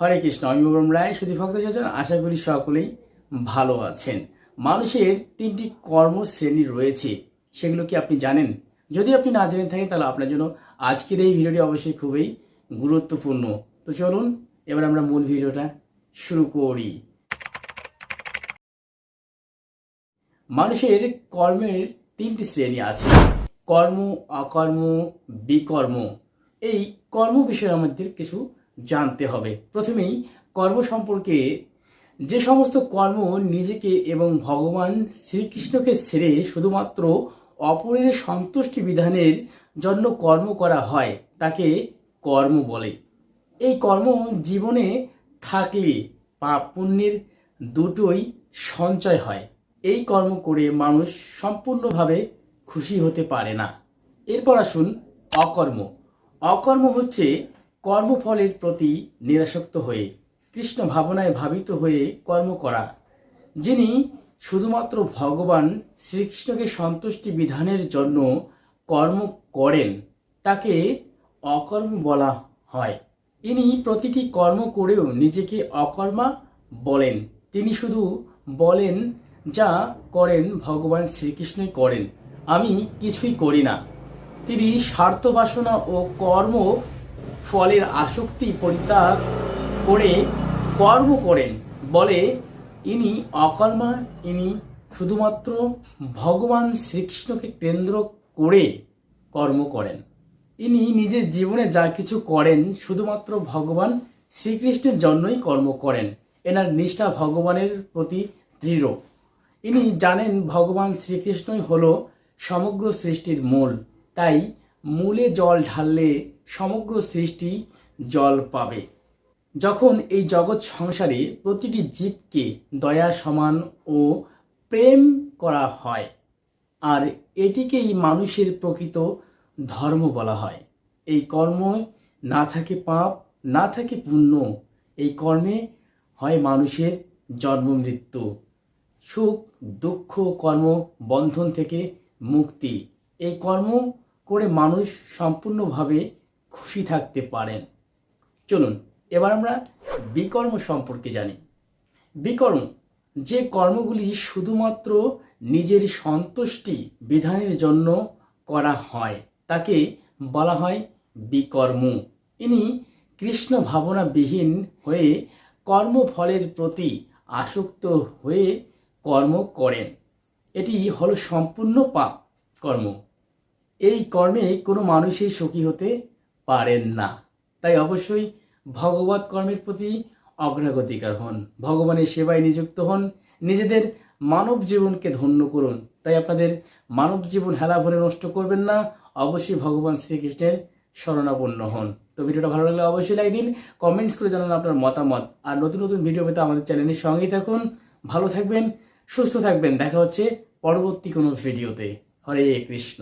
হরে কৃষ্ণ, আমি বরম রায় শুধু ভক্ত স্বজন আশা করি সকলেই ভালো আছেন। মানুষের তিনটি কর্মশ্রেণী রয়েছে, সেগুলো কি আপনি জানেন? যদি আপনি না জেনে থাকেন, তাহলে আপনার জন্য আজকের এই ভিডিওটি অবশ্যই খুবই গুরুত্বপূর্ণ। তো চলুন, এবার আমরা মূল ভিডিওটা শুরু করি। মানুষের কর্মের তিনটি শ্রেণি আছে, কর্ম, অকর্ম, বিকর্ম। এই কর্ম বিষয়ে আমাদের কিছু জানতে হবে। প্রথমেই কর্ম সম্পর্কে যে সমস্ত কর্ম নিজেকে এবং ভগবান শ্রীকৃষ্ণকে ছেড়ে শুধুমাত্র অপরের সন্তুষ্টি বিধানের জন্য কর্ম করা হয়, তাকে কর্ম বলে। এই কর্ম জীবনে থাকলে পাপ পুণ্যের দুটোই সঞ্চয় হয়। এই কর্ম করে মানুষ সম্পূর্ণভাবে খুশি হতে পারে না। এরপর আসুন অকর্ম। অকর্ম হচ্ছে কর্মফলের প্রতি নিরাসক্ত হয়ে, কৃষ্ণ ভাবনায় ভাবিত হয়ে কর্ম করা, যিনি শুধুমাত্র ভগবান শ্রীকৃষ্ণকে সন্তুষ্টি বিধানের জন্য কর্ম করেন, তাকে অকর্ম বলা হয়। ইনি প্রতিটি কর্ম করেও নিজেকে অকর্মা বলেন। তিনি শুধু বলেন যা করেন ভগবান শ্রীকৃষ্ণই করেন। আমি কিছুই করি না। তিনি স্বার্থ বাসনা ও কর্ম ফলের আসক্তি পরিত্যাগ করে কর্ম করেন। বলে, ইনি অকর্মা, ইনি শুধুমাত্র ভগবান শ্রীকৃষ্ণকে কেন্দ্র করে কর্ম করেন। ইনি নিজের জীবনে যা কিছু করেন, শুধুমাত্র ভগবান শ্রীকৃষ্ণের জন্যই কর্ম করেন। এনার নিষ্ঠা ভগবানের প্রতি দৃঢ়। ইনি জানেন ভগবান শ্রীকৃষ্ণই হল সমগ্র সৃষ্টির মূল। তাই মূলে জল ঢাললে সমগ্র সৃষ্টি জল পাবে। যখন এই জগৎ সংসারে প্রতিটি জীবকে দয়া, সমান ও প্রেম করা হয়, আর এটিকেই মানুষের প্রকৃত ধর্ম বলা হয়। এই কর্ম না থাকে পাপ, না থাকে পুণ্য, এই কর্মে হয় মানুষের জন্ম, মৃত্যু। সুখ, দুঃখ, কর্ম, বন্ধন থেকে মুক্তি। এই কর্ম করে মানুষ সম্পূর্ণভাবে খুশি থাকতে পারেন। চলুন, এবার আমরা বিকর্ম সম্পর্কে জানি। বিকর্ম, যে কর্মগুলি শুধুমাত্র নিজের সন্তুষ্টি বিধানের জন্য করা হয়, তাকে বলা হয় বিকর্ম। ইনি কৃষ্ণ ভাবনাবিহীন হয়ে কর্মফলের প্রতি আসক্ত হয়ে কর্ম করেন। এটি হলো সম্পূর্ণ পাপ কর্ম। এই কর্মে কোনো মানুষই সুখী হতে পারেন না। তাই অবশ্যই ভগবত কর্মের প্রতি অগ্রগতিকার হন, ভগবানের সেবায় নিযুক্ত হন, নিজেদের মানব জীবনকে ধন্য করুন। তাই আপনাদের মানব জীবন হেলা ভরে নষ্ট করবেন না, অবশ্যই ভগবান শ্রীকৃষ্ণের শরণাপন্ন হন। তো ভিডিওটা ভালো লাগলে অবশ্যই লাইক দিন, কমেন্টস করে জানান আপনার মতামত। আর নতুন নতুন ভিডিও পেতে আমাদের চ্যানেলের সঙ্গেই থাকুন। ভালো থাকবেন, সুস্থ থাকবেন। দেখা হচ্ছে পরবর্তী কোনো ভিডিওতে। হরে কৃষ্ণ।